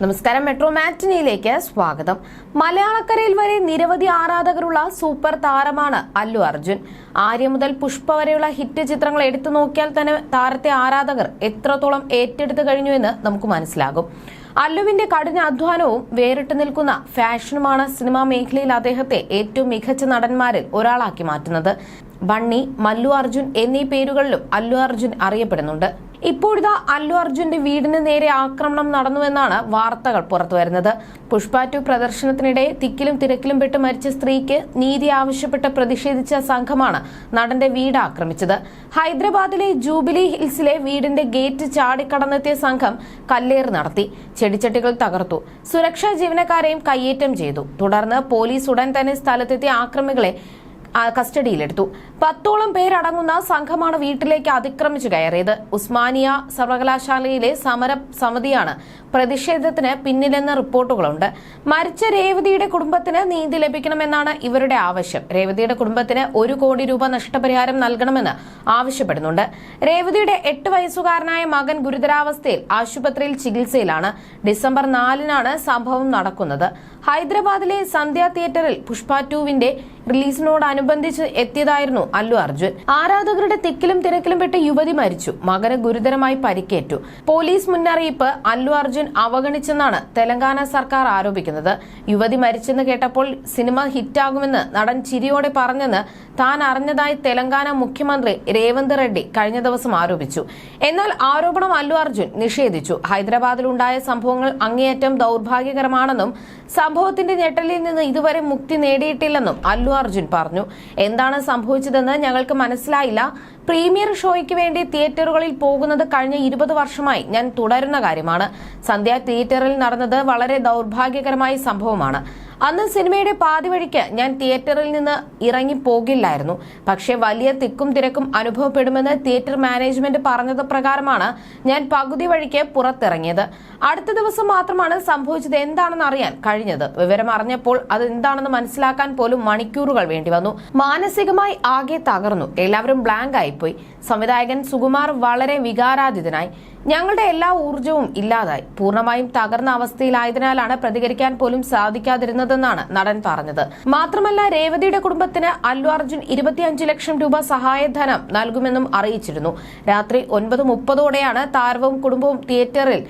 നമസ്കാരം മെട്രോ മാറ്റിനിയിലേക്ക് സ്വാഗതം. മലയാളക്കരയിൽ വരെ നിരവധി ആരാധകരുള്ള സൂപ്പർ താരമാണ് അല്ലു അർജുൻ. ആര്യ മുതൽ പുഷ്പ വരെയുള്ള ഹിറ്റ് ചിത്രങ്ങൾ എടുത്തു നോക്കിയാൽ തന്നെ താരത്തെ ആരാധകർ എത്രത്തോളം ഏറ്റെടുത്തു കഴിഞ്ഞു എന്ന് നമുക്ക് മനസ്സിലാകും. അല്ലുവിന്റെ കഠിന അധ്വാനവും വേറിട്ട് നിൽക്കുന്ന ഫാഷനുമാണ് സിനിമാ മേഖലയിൽ അദ്ദേഹത്തെ ഏറ്റവും മികച്ച നടന്മാരിൽ ഒരാളാക്കി മാറ്റുന്നത്. ബണ്ണി മല്ലു അർജുൻ എന്നീ പേരുകളിലും അല്ലു അർജുൻ അറിയപ്പെടുന്നുണ്ട്. ഇപ്പോഴിതാ അല്ലു അർജുന്റെ വീടിന് നേരെ ആക്രമണം നടന്നുവെന്നാണ് വാർത്തകൾ പുറത്തുവരുന്നത്. പുഷ്പ ടു പ്രദർശനത്തിനിടെ തിക്കിലും തിരക്കിലും പെട്ട് മരിച്ച സ്ത്രീക്ക് നീതി ആവശ്യപ്പെട്ട് പ്രതിഷേധിച്ച സംഘമാണ് നടന്റെ വീട് ആക്രമിച്ചത്. ഹൈദരാബാദിലെ ജൂബിലി ഹിൽസിലെ വീടിന്റെ ഗേറ്റ് ചാടിക്കടന്നെത്തിയ സംഘം കല്ലേറ് നടത്തി. ചെടിച്ചട്ടികൾ തകർത്തു. സുരക്ഷാ ജീവനക്കാരെയും കയ്യേറ്റം ചെയ്തു. തുടർന്ന് പോലീസ് ഉടൻ തന്നെ സ്ഥലത്തെത്തിയ ആക്രമികളെ കസ്റ്റഡിയിലെടുത്തു. പത്തോളം പേരടങ്ങുന്ന സംഘമാണ് വീട്ടിലേക്ക് അതിക്രമിച്ചു കയറിയത്. ഉസ്മാനിയ സർവകലാശാലയിലെ സമര സമിതിയാണ് പ്രതിഷേധത്തിന് പിന്നിലെന്ന റിപ്പോർട്ടുകളുണ്ട്. മരിച്ച രേവതിയുടെ കുടുംബത്തിന് നീതി ലഭിക്കണമെന്നാണ് ഇവരുടെ ആവശ്യം. രേവതിയുടെ കുടുംബത്തിന് ഒരു കോടി രൂപ നഷ്ടപരിഹാരം നൽകണമെന്ന് ആവശ്യപ്പെടുന്നുണ്ട്. രേവതിയുടെ എട്ട് വയസ്സുകാരനായ മകൻ ഗുരുതരാവസ്ഥയിൽ ആശുപത്രിയിൽ ചികിത്സയിലാണ്. ഡിസംബർ നാലിനാണ് സംഭവം നടക്കുന്നത്. ഹൈദരാബാദിലെ സന്ധ്യ തിയേറ്ററിൽ പുഷ്പ ടുവിന്റെ റിലീസിനോടനുബന്ധിച്ച് എത്തിയതായിരുന്നു അല്ലു അർജുൻ. ആരാധകരുടെ തിക്കിലും തിരക്കിലും പെട്ട് യുവതി മരിച്ചു. മകന് ഗുരുതരമായി പരിക്കേറ്റു. പോലീസ് മുന്നറിയിപ്പ് അല്ലു അർജുൻ അവഗണിച്ചെന്നാണ് തെലങ്കാന സർക്കാർ ആരോപിക്കുന്നത്. യുവതി മരിച്ചെന്ന് കേട്ടപ്പോൾ സിനിമ ഹിറ്റാകുമെന്ന് നടൻ ചിരിയോടെ പറഞ്ഞെന്ന് താൻ അറിഞ്ഞതായി തെലങ്കാന മുഖ്യമന്ത്രി രേവന്ത് റെഡ്ഡി കഴിഞ്ഞ ദിവസം ആരോപിച്ചു. എന്നാൽ ആരോപണം അല്ലു അർജുൻ നിഷേധിച്ചു. ഹൈദരാബാദിലുണ്ടായ സംഭവങ്ങൾ അങ്ങേയറ്റം ദൗർഭാഗ്യകരമാണെന്നും സംഭവത്തിന്റെ ഞെട്ടലിൽ നിന്ന് ഇതുവരെ മുക്തി നേടിയിട്ടില്ലെന്നും അല്ലു അർജുൻ പറഞ്ഞു. എന്താണ് സംഭവിച്ചതെന്ന് ഞങ്ങൾക്ക് മനസ്സിലായില്ല. പ്രീമിയർ ഷോയ്ക്ക് വേണ്ടി തിയേറ്ററുകളിൽ പോകുന്നത് കഴിഞ്ഞ ഇരുപത് വർഷമായി ഞാൻ തുടരുന്ന കാര്യമാണ്. സന്ധ്യ തിയേറ്ററിൽ നടന്നത് വളരെ ദൗർഭാഗ്യകരമായ സംഭവമാണ്. അന്ന് സിനിമയുടെ പാതി വഴിക്ക് ഞാൻ തിയേറ്ററിൽ നിന്ന് ഇറങ്ങി പോകില്ലായിരുന്നു പക്ഷേ വലിയ തിക്കും തിരക്കും അനുഭവപ്പെടുമെന്ന് തിയേറ്റർ മാനേജ്മെന്റ് പറഞ്ഞത് പ്രകാരമാണ് ഞാൻ പകുതി വഴിക്ക് പുറത്തിറങ്ങിയത്. അടുത്ത ദിവസം മാത്രമാണ് സംഭവിച്ചത് എന്താണെന്ന് അറിയാൻ കഴിഞ്ഞത്. വിവരം അറിഞ്ഞപ്പോൾ അത് എന്താണെന്ന് മനസ്സിലാക്കാൻ പോലും മണിക്കൂറുകൾ വേണ്ടി വന്നു. മാനസികമായി ആകെ തകർന്നു. എല്ലാവരും ബ്ലാങ്ക് ആയിപ്പോയി. സംവിധായകൻ സുകുമാർ വളരെ വികാരാധിതനായി ഞങ്ങളുടെ എല്ലാ ഊർജവും ഇല്ലാതായി. പൂർണമായും തകർന്ന അവസ്ഥയിലായതിനാലാണ് പ്രതികരിക്കാൻ പോലും സാധിക്കാതിരുന്നതെന്നാണ് നടൻ പറഞ്ഞത്. മാത്രമല്ല രേവതിയുടെ കുടുംബത്തിന് അല്ലു അർജുൻ ഇരുപത്തിയഞ്ച് ലക്ഷം രൂപ സഹായധനം നൽകുമെന്നും അറിയിച്ചിരുന്നു. രാത്രി ഒൻപത് മുപ്പതോടെയാണ് താരവും കുടുംബവും തിയേറ്ററിൽ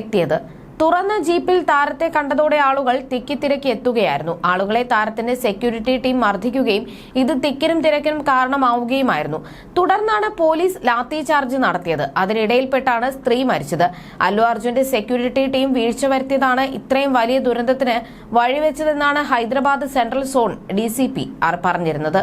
എത്തിയത്. തുറന്ന ജീപ്പിൽ താരത്തെ കണ്ടതോടെ ആളുകൾ തിക്കിത്തിരക്കി എത്തുകയായിരുന്നു. ആളുകളെ താരത്തിന്റെ സെക്യൂരിറ്റി ടീം മർദ്ദിക്കുകയും ഇത് തിക്കിനും തിരക്കിനും കാരണമാവുകയുമായിരുന്നു. തുടർന്നാണ് പോലീസ് ലാത്തി ചാർജ് നടത്തിയത്. അതിനിടയിൽപ്പെട്ടാണ് സ്ത്രീ മരിച്ചത്. അല്ലു അർജുന്റെ സെക്യൂരിറ്റി ടീം വീഴ്ച വരുത്തിയതാണ് ഇത്രയും വലിയ ദുരന്തത്തിന് വഴിവെച്ചതെന്നാണ് Hyderabad central zone D C P R പറഞ്ഞിരുന്നത്.